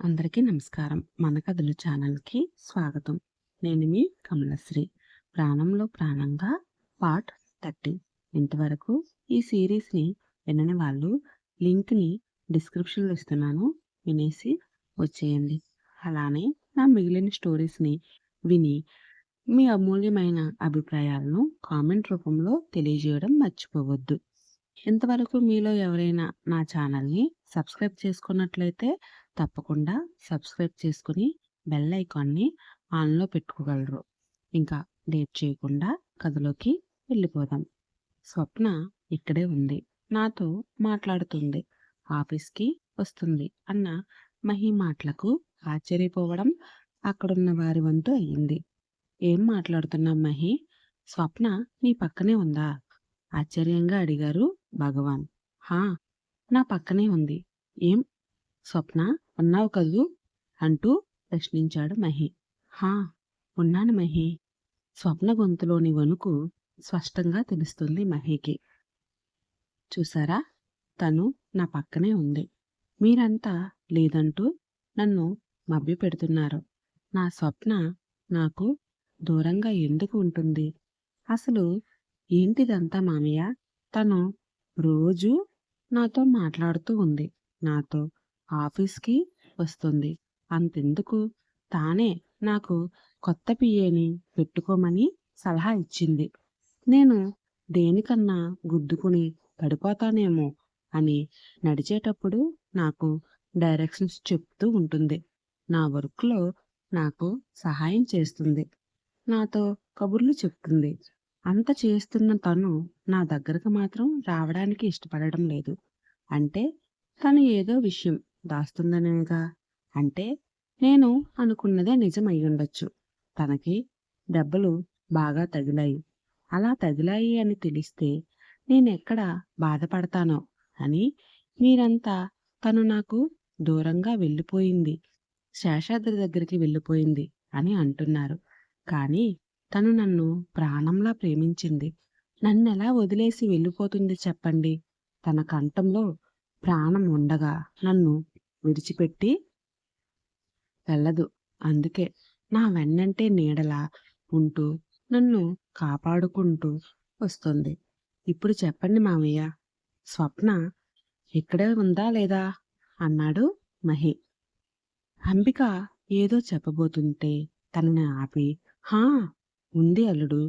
అందరికీ నమస్కారం. మన కథలు ఛానల్కి స్వాగతం. నేను మీ కమలశ్రీ. ప్రాణంలో ప్రాణంగా పార్ట్ థర్టీ. ఇంతవరకు ఈ సిరీస్ని వినని వాళ్ళు లింక్ని డిస్క్రిప్షన్లో ఇస్తున్నాను. వినేసి వచ్చేయండి. అలానే నా మిగిలిన స్టోరీస్ని విని మీ అమూల్యమైన అభిప్రాయాలను కామెంట్ రూపంలో తెలియజేయడం మర్చిపోవద్దు. ఇంతవరకు మీలో ఎవరైనా నా ఛానల్ని సబ్స్క్రైబ్ చేసుకున్నట్లయితే తప్పకుండా సబ్స్క్రైబ్ చేసుకుని బెల్ ఐకాన్ని ఆన్లో పెట్టుకోగలరు. ఇంకా లేట్ చేయకుండా కథలోకి వెళ్ళిపోదాం. స్వప్న ఇక్కడే ఉంది. నాతో మాట్లాడుతుంది. ఆఫీస్కి వస్తుంది అన్న మహి మాటలకు ఆశ్చర్యపోవడం అక్కడున్న వారి వంతు అయ్యింది ఏం మాట్లాడుతున్నాం మహి? స్వప్న నీ పక్కనే ఉందా? ఆశ్చర్యంగా అడిగారు భగవాన్. హా నా పక్కనే ఉంది. ఏం? స్వప్న ఉన్నావు కదూ? అంటూ ప్రశ్నించాడు మహి. హా ఉన్నాను మహి. స్వప్న గొంతులోని వణుకు స్పష్టంగా తెలుస్తుంది మహికి. చూసారా? తను నా పక్కనే ఉంది. మీరంతా లేదంటూ నన్ను మభ్య పెడుతున్నారు నా స్వప్న నాకు దూరంగా ఎందుకు ఉంటుంది? అసలు ఏంటిదంతా మామయ్య? తను రోజూ నాతో మాట్లాడుతూ ఉంది. నాతో ఆఫీస్కి వస్తుంది. అంతెందుకు? తానే నాకు కొత్త పిఏని పెట్టుకోమని సలహా ఇచ్చింది. నేను దేనికన్నా గుద్దుకుని పడిపోతానేమో అని నడిచేటప్పుడు నాకు డైరెక్షన్స్ చెప్తూ ఉంటుంది. నా వర్క్లో నాకు సహాయం చేస్తుంది. నాతో కబుర్లు చెప్తుంది. అంత చేస్తున్న తను నా దగ్గరకు మాత్రం రావడానికి ఇష్టపడడం లేదు. అంటే తను ఏదో విషయం దాస్తుందనేగా అంటే నేను అనుకున్నదే నిజం ఉండొచ్చు తనకి దెబ్బలు బాగా తగిలాయి. అలా తగిలాయి అని తెలిస్తే నేనెక్కడ బాధపడతానో అని మీరంతా తను నాకు దూరంగా వెళ్ళిపోయింది. శేషాద్రి దగ్గరికి వెళ్ళిపోయింది అని అంటున్నారు. కానీ తను నన్ను ప్రాణంలా ప్రేమించింది. నన్నెలా వదిలేసి వెళ్ళిపోతుంది చెప్పండి? తన కంఠంలో ప్రాణం ఉండగా నన్ను విడిచిపెట్టి వెళ్ళదు. అందుకే నా వెన్నంటే నీడలా ఉంటూ నన్ను కాపాడుకుంటూ వస్తుంది. ఇప్పుడు చెప్పండి మామయ్య స్వప్న ఇక్కడే ఉందా లేదా? అన్నాడు మహి. అంబిక ఏదో చెప్పబోతుంటే తనని ఆపి హా ఉంది అల్లుడు.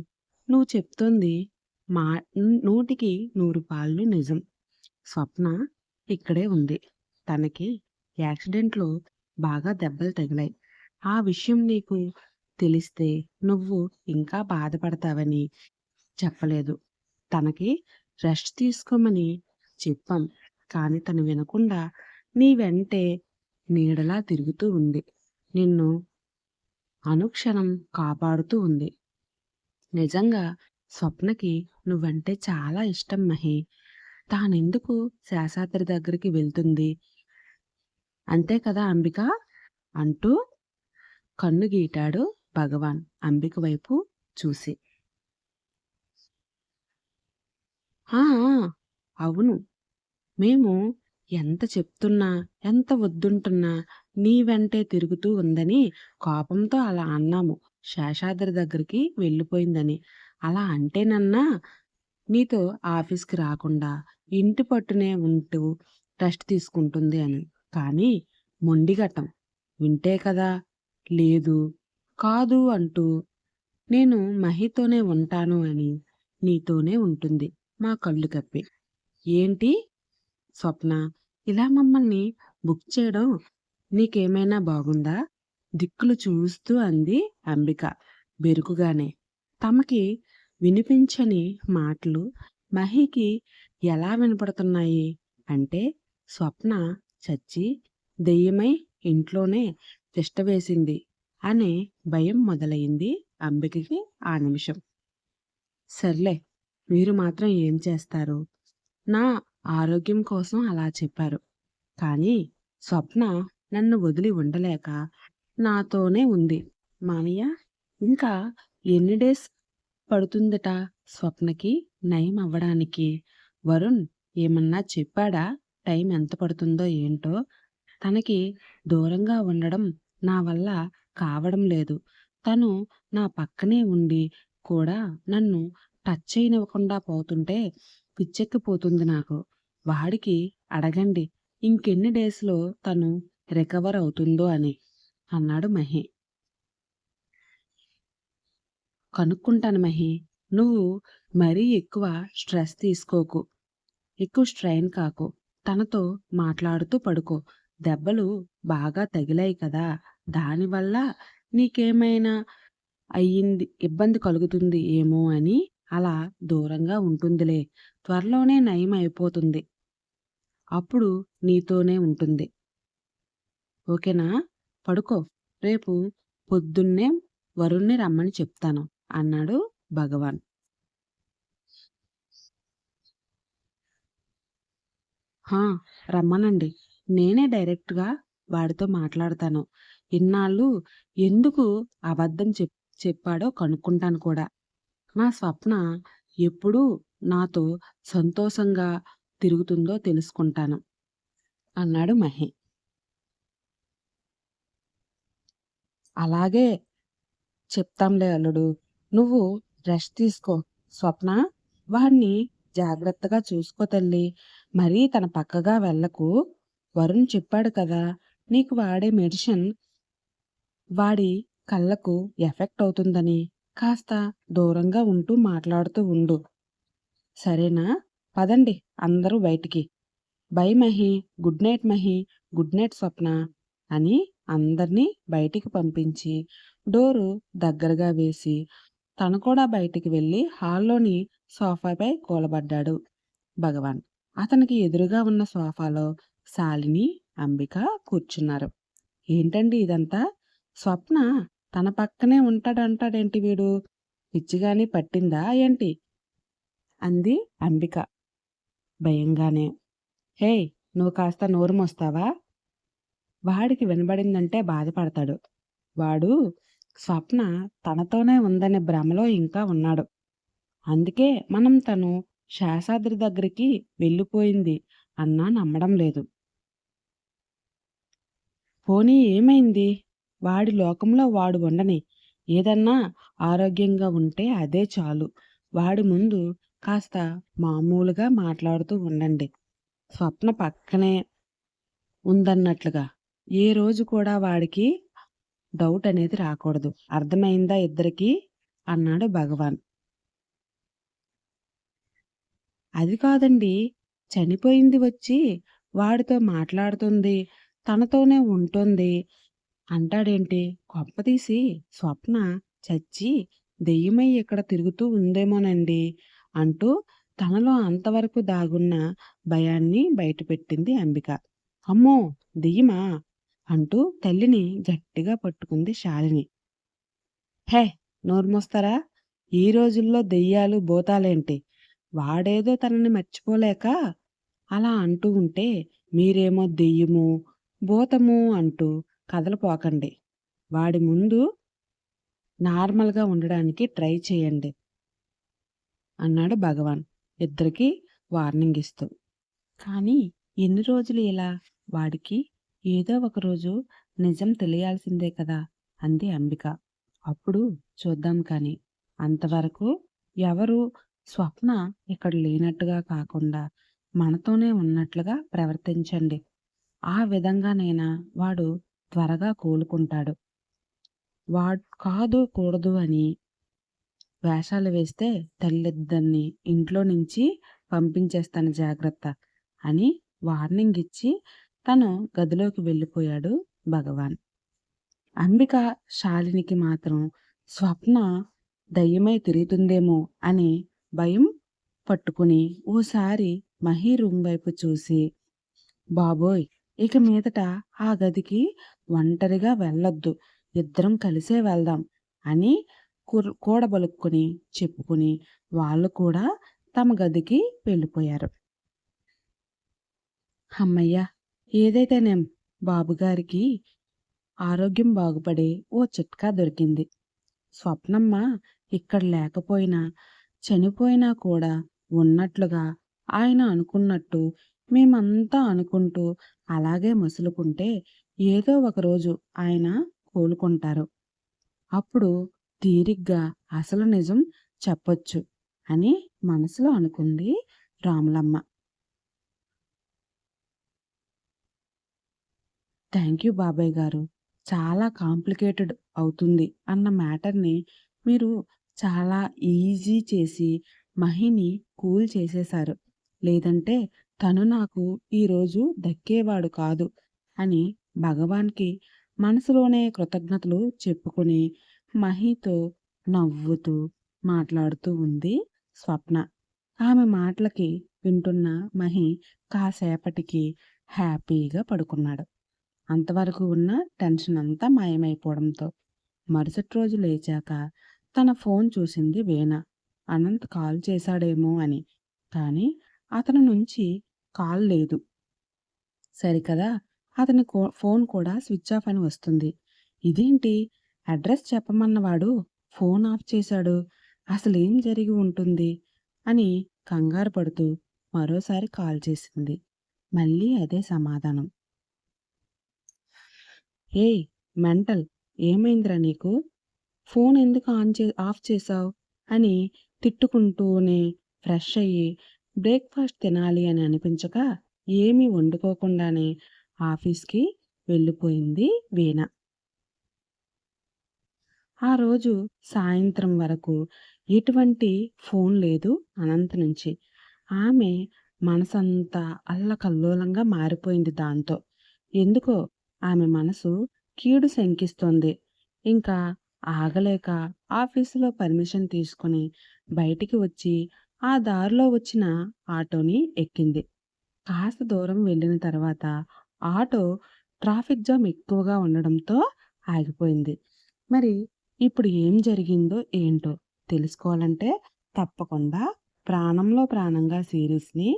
నువ్వు చెప్తోంది మా నూటికి నూరు పాళ్ళు నిజం. స్వప్న ఇక్కడే ఉంది. తనకి యాక్సిడెంట్లో బాగా దెబ్బలు తగిలాయి. ఆ విషయం నీకు తెలిస్తే నువ్వు ఇంకా బాధపడతావని చెప్పలేదు. తనకి రెస్ట్ తీసుకోమని చెప్పాం. కానీ తను వినకుండా నీ వెంటే నీడలా తిరుగుతూ ఉంది. నిన్ను అనుక్షణం కాపాడుతూ ఉంది. నిజంగా స్వప్నకి నువ్వంటే చాలా ఇష్టం మహి. తానెందుకు శేషాద్రి దగ్గరికి వెళ్తుంది? అంతే కదా అంబిక? అంటూ కన్ను గీటాడు భగవాన్ అంబిక వైపు చూసి. "ఆ, అవును. మేము ఎంత చెప్తున్నా ఎంత వద్దుంటున్నా నీ వెంటే తిరుగుతూ ఉందని కోపంతో అలా అన్నాము. శేషాద్రి దగ్గరికి వెళ్ళిపోయిందని. అలా అంటేనన్నా నీతో ఆఫీస్కి రాకుండా ఇంటి పట్టునే ఉంటూ రెస్ట్ తీసుకుంటుంది అని. కానీ మొండిగటం వింటే కదా? లేదు. కాదు అంటూ నేను మహితోనే ఉంటాను అని నీతోనే ఉంటుంది మా కళ్ళు కప్పి. ఏంటి? స్వప్న ఇలా మమ్మల్ని బుక్ చేయడం నీకేమైనా బాగుందా? దిక్కులు చూస్తూ అంది అంబిక బెరుకుగానే. తమకి వినిపించని మాటలు మహికి ఎలా వినపడుతున్నాయి? అంటే స్వప్న చచ్చి దెయ్యమై ఇంట్లోనే తిష్టవేసింది అనే భయం మొదలైంది అంబికకి ఆ నిమిషం. సర్లే మీరు మాత్రం ఏం చేస్తారు? నా ఆరోగ్యం కోసం అలా చెప్పారు. కానీ స్వప్న నన్ను వదిలి ఉండలేక నాతోనే ఉంది. మామయ్య ఇంకా ఎన్ని డేస్ పడుతుందట స్వప్నకి నయం అవ్వడానికి వరుణ్ ఏమన్నా చెప్పాడా? టైం ఎంత పడుతుందో ఏంటో తనకి దూరంగా ఉండడం నా వల్ల కావడం లేదు. తను నా పక్కనే ఉండి కూడా నన్ను టచ్ చేయనివ్వకుండా పోతుంటే పిచ్చెక్కిపోతుంది నాకు. వాడికి అడగండి ఇంకెన్ని డేస్‌లో తను రికవర్ అవుతుందో అని అన్నాడు మహి. కనుక్కుంటాను మహి. నువ్వు మరీ ఎక్కువ స్ట్రెస్ తీసుకోకు. ఎక్కువ స్ట్రెయిన్ కాకు. తనతో మాట్లాడుతూ పడుకో. దెబ్బలు బాగా తగిలాయి కదా! దానివల్ల నీకేమైనా అయ్యింది ఇబ్బంది కలుగుతుంది ఏమో అని అలా దూరంగా ఉంటుందిలే. త్వరలోనే నయం అయిపోతుంది. అప్పుడు నీతోనే ఉంటుంది. ఓకేనా? పడుకో. రేపు పొద్దున్నే వరుణ్ణి రమ్మని చెప్తాను అన్నాడు భగవాన్. హా! రమ్మనండి. నేనే డైరెక్ట్‌గా వాడితో మాట్లాడతాను. ఇన్నాళ్ళు ఎందుకు అబద్ధం చెప్ చెప్పాడో కనుక్కుంటాను కూడా. నా స్వప్న ఎప్పుడూ నాతో సంతోషంగా తిరుగుతుందో తెలుసుకుంటాను అన్నాడు మహి. అలాగే చెప్తాంలే అల్లుడు. నువ్వు రెస్ట్ తీసుకో. స్వప్న వాడిని జాగ్రత్తగా చూసుకో తల్లి మరీ తన పక్కగా వెళ్ళకు. వరుణ్ చెప్పాడు కదా! నీకు వాడే మెడిసిన్ వాడి కళ్ళకు ఎఫెక్ట్ అవుతుందని. కాస్త దూరంగా ఉంటూ మాట్లాడుతూ ఉండు. సరేనా? పదండి అందరూ బయటికి. Bye Mahi. Good night Mahi. Good night Swapna అని అందరినీ బయటికి పంపించి డోరు దగ్గరగా వేసి తను కూడా బయటికి వెళ్ళి హాల్లోని సోఫాపై కూలబడ్డాడు భగవాన్. అతనికి ఎదురుగా ఉన్న సోఫాలో శాలిని, అంబిక కూర్చున్నారు. ఏంటండి ఇదంతా? స్వప్న తన పక్కనే ఉంటాడంటాడేంటి వీడు? పిచ్చిగాని పట్టిందా ఏంటి? అంది అంబిక భయంగానే. హే నువ్వు కాస్త నోరు మోస్తావా? వాడికి వినబడిందంటే బాధపడతాడు. వాడు స్వప్న తనతోనే ఉందనే భ్రమలో ఇంకా ఉన్నాడు. అందుకే మనం తను శేషాద్రి దగ్గరికి వెళ్ళిపోయింది అన్నా నమ్మడం లేదు. పోనీ ఏమైంది? వాడి లోకంలో వాడు ఉండని. ఏదన్నా ఆరోగ్యంగా ఉంటే అదే చాలు. వాడి ముందు కాస్త మామూలుగా మాట్లాడుతూ ఉండండి. స్వప్న పక్కనే ఉందన్నట్లుగా. ఏ రోజు కూడా వాడికి డౌట్ అనేది రాకూడదు. అర్థమైందా ఇద్దరికీ? అన్నాడు భగవాన్. అది కాదండి. చనిపోయింది వచ్చి వాడితో మాట్లాడుతుంది. తనతోనే ఉంటుంది అంటాడేంటి? కొంపదీసి స్వప్న చచ్చి దెయ్యమై ఇక్కడ తిరుగుతూ ఉందేమోనండి అంటూ తనలో అంతవరకు దాగున్న భయాన్ని బయటపెట్టింది అంబిక. అమ్మో! దెయ్యమా? అంటూ తల్లిని గట్టిగా పట్టుకుంది శాలిని. హే! నోర్మోస్తారా? ఈ రోజుల్లో దెయ్యాలు, భూతాలేంటి? వాడేదో తనని మర్చిపోలేక అలా అంటూ ఉంటే మీరేమో దెయ్యము, భూతము అంటూ కదలపోకండి. వాడి ముందు నార్మల్‌గా ఉండడానికి ట్రై చేయండి. అన్నాడు భగవాన్ ఇద్దరికీ వార్నింగ్ ఇస్తూ. కానీ ఎన్ని రోజులు ఇలా? వాడికి ఏదో ఒకరోజు నిజం తెలియాల్సిందే కదా! అంది అంబిక. అప్పుడు చూద్దాం కానీ. అంతవరకు ఎవరు స్వప్న ఇక్కడ లేనట్టుగా కాకుండా మనతోనే ఉన్నట్లుగా ప్రవర్తించండి. ఆ విధంగానైనా వాడు త్వరగా కోలుకుంటాడు. వాడు కాదు కూడదు అని వేషాలు వేస్తే తల్లిద్దరిని ఇంట్లో నుంచి పంపించేస్తాను జాగ్రత్త అని వార్నింగ్ ఇచ్చి తను గదిలోకి వెళ్ళిపోయాడు భగవాన్. అంబిక శాలినికి మాత్రం స్వప్న దయ్యమై తిరుగుతుందేమో అని భయం పట్టుకుని ఓసారి మహి రూమ్ వైపు చూసి బాబోయ్! ఇక మీదట ఆ గదికి ఒంటరిగా వెళ్ళొద్దు. ఇద్దరం కలిసే వెళ్దాం అని కూడబలుక్కుని చెప్పుకుని వాళ్ళు కూడా తమ గదికి వెళ్ళిపోయారు. అమ్మయ్య ఏదైతేనేం బాబుగారికి ఆరోగ్యం బాగుపడి ఓ చిట్కా దొరికింది. స్వప్నమ్మ ఇక్కడ లేకపోయినా, చనిపోయినా కూడా ఉన్నట్లుగా ఆయన అనుకున్నట్టు మేమంతా అనుకుంటూ అలాగే మసులుకుంటే ఏదో ఒకరోజు ఆయన కోలుకుంటారు. అప్పుడు తీరిగ్గా అసలు నిజం చెప్పొచ్చు అని మనసులో అనుకుంది రాములమ్మ. థ్యాంక్ యూ బాబాయ్ గారు. చాలా కాంప్లికేటెడ్ అవుతుంది అన్న మ్యాటర్‌ని మీరు చాలా ఈజీ చేసి మహిని కూల్ చేసేశారు. లేదంటే తను నాకు ఈరోజు దక్కేవాడు కాదు అని భగవాన్‌కి మనసులోనే కృతజ్ఞతలు చెప్పుకొని మహితో నవ్వుతూ మాట్లాడుతూ ఉంది స్వప్న. ఆమె మాటలకి వింటున్న మహి కాసేపటికి హ్యాపీగా పడుకున్నాడు. అంతవరకు ఉన్న టెన్షన్ అంతా మాయమైపోవడంతో మరుసటి రోజు లేచాక తన ఫోన్ చూసింది వీణ. అనంత్ కాల్ చేశాడేమో అని. కానీ అతని నుంచి కాల్ లేదు. సరికదా అతని కో ఫోన్ కూడా స్విచ్ ఆఫ్ అని వస్తుంది. ఇదేంటి అడ్రస్ చెప్పమన్నవాడు ఫోన్ ఆఫ్ చేశాడు. అసలేం జరిగి ఉంటుంది అని కంగారు పడుతూ మరోసారి కాల్ చేసింది. మళ్ళీ అదే సమాధానం. ఏయ్ మెంటల్ ఏమైందిరా నీకు? ఫోన్ ఎందుకు ఆన్ చే ఆఫ్ చేసావు అని తిట్టుకుంటూనే ఫ్రెష్ అయ్యి బ్రేక్‌ఫాస్ట్ తినాలి అని అనిపించక ఏమీ వండుకోకుండానే ఆఫీస్‌కి వెళ్ళిపోయింది వీణ. ఆ రోజు సాయంత్రం వరకు ఎటువంటి ఫోన్ లేదు అనంత నుంచి. ఆమె మనసంతా అల్లకల్లోలంగా మారిపోయింది దాంతో. ఎందుకో ఆమె మనసు కీడు శంకిస్తోంది. ఇంకా ఆగలేక ఆఫీసులో పర్మిషన్ తీసుకొని బయటికి వచ్చి ఆ దారిలో వచ్చిన ఆటోని ఎక్కింది. కాస్త దూరం వెళ్ళిన తర్వాత ఆటో ట్రాఫిక్ జామ్ ఎక్కువగా ఉండడంతో ఆగిపోయింది. మరి ఇప్పుడు ఏం జరిగిందో ఏంటో తెలుసుకోవాలంటే తప్పకుండా ప్రాణంలో ప్రాణంగా సీరీస్‌ని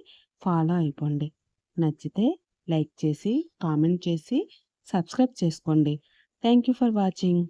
ఫాలో అయిపోండి. నచ్చితే లైక్ చేసి, కామెంట్ చేసి, సబ్స్క్రైబ్ చేసుకోండి. Thank you for watching.